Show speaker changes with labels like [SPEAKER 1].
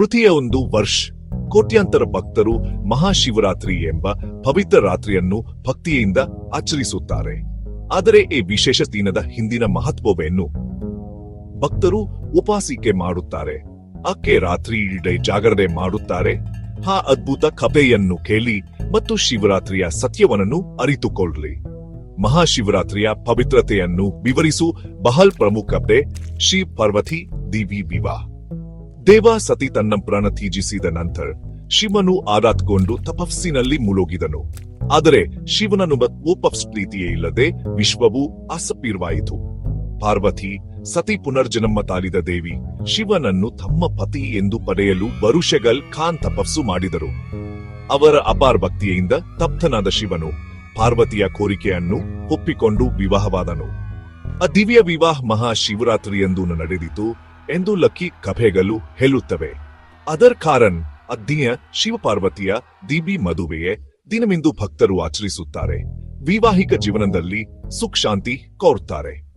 [SPEAKER 1] ಪ್ರತಿಯೊಂದು ವರ್ಷ. ಕೋಟ್ಯಾಂತರ ಭಕ್ತರು ಮಹಾಶಿವರಾತ್ರಿ ಎಂಬ ಪವಿತ್ರ ರಾತ್ರಿಯನ್ನು ಭಕ್ತಿಯಿಂದ ಆಚರಿಸುತ್ತಾರೆ. ಆದರೆ ಈ ವಿಶೇಷ ದಿನದ ಹಿಂದಿನ ಮಹತ್ವವೇನು? ಭಕ್ತರು ಉಪಾಸಿಕೆ ಮಾಡುತ್ತಾರೆ. ಆಕೆ ರಾತ್ರಿ ಇಡೀ ಜಾಗರಣೆ ಮಾಡುತ್ತಾರೆ. ಆ ಅದ್ಭುತ ಕಥೆಯನ್ನು ಕೇಳಿ ಮತ್ತು ಶಿವರಾತ್ರಿಯ ಸತ್ಯವನ್ನು ಅರಿತುಕೊಳ್ಳಿ. ಮಹಾಶಿವರಾತ್ರಿಯ ಪವಿತ್ರತೆಯನ್ನು ವಿವರಿಸು ಬಹಳ ಪ್ರಮುಖ ಶಿವ್ ಪಾರ್ವತಿ ದಿವಿ ವಿವಾಹ. ದೇವ ಸತಿ ತನ್ನ ಪ್ರಾಣ ತ್ಯಜಿಸಿದ ನಂತರ ಶಿವನು ಆರಾತ್ಕೊಂಡು ತಪಸ್ಸಿನಲ್ಲಿ ಮುಳುಗಿದನು. ಆದರೆ ಶಿವನನ್ನು ಓಪಸ್ ಪ್ರೀತಿಯೇ ಇಲ್ಲದೆ ವಿಶ್ವವು ಅಸಪೀರ್ವಾಯಿತು ಪಾರ್ವತಿ, ಸತಿ ಪುನರ್ಜನ್ಮ ತಾಳಿದ ದೇವಿ, ಶಿವನನ್ನು ತಮ್ಮ ಪತಿ ಎಂದು ಪಡೆಯಲು ಬರುಷೆಗಲ್ ಖಾನ್ ತಪಸ್ಸು ಮಾಡಿದರು. ಅವರ ಅಪಾರ ಭಕ್ತಿಯಿಂದ ತಪ್ತನಾದ ಶಿವನು ಪಾರ್ವತಿಯ ಕೋರಿಕೆಯನ್ನು ಒಪ್ಪಿಕೊಂಡು ವಿವಾಹವಾದನು. ಆ ದಿವ್ಯ ವಿವಾಹ ಮಹಾ ಶಿವರಾತ್ರಿಯಂದು ನಡೆದಿತು. ಎಂದು ಲಕ್ಕಿ ಕಭೆಗಳು ಹೇಳುತ್ತವೆ. ಅದರ್ ಕಾರನ್ ಅದ್ದಿಯ ಶಿವಪಾರ್ವತಿಯ ದಿಬಿ ಮದುವೆಯೇ ದಿನವೆಂದು ಭಕ್ತರು ಆಚರಿಸುತ್ತಾರೆ. ವಿವಾಹಿಕ ಜೀವನದಲ್ಲಿ ಸುಖ ಶಾಂತಿ ಕೋರುತ್ತಾರೆ.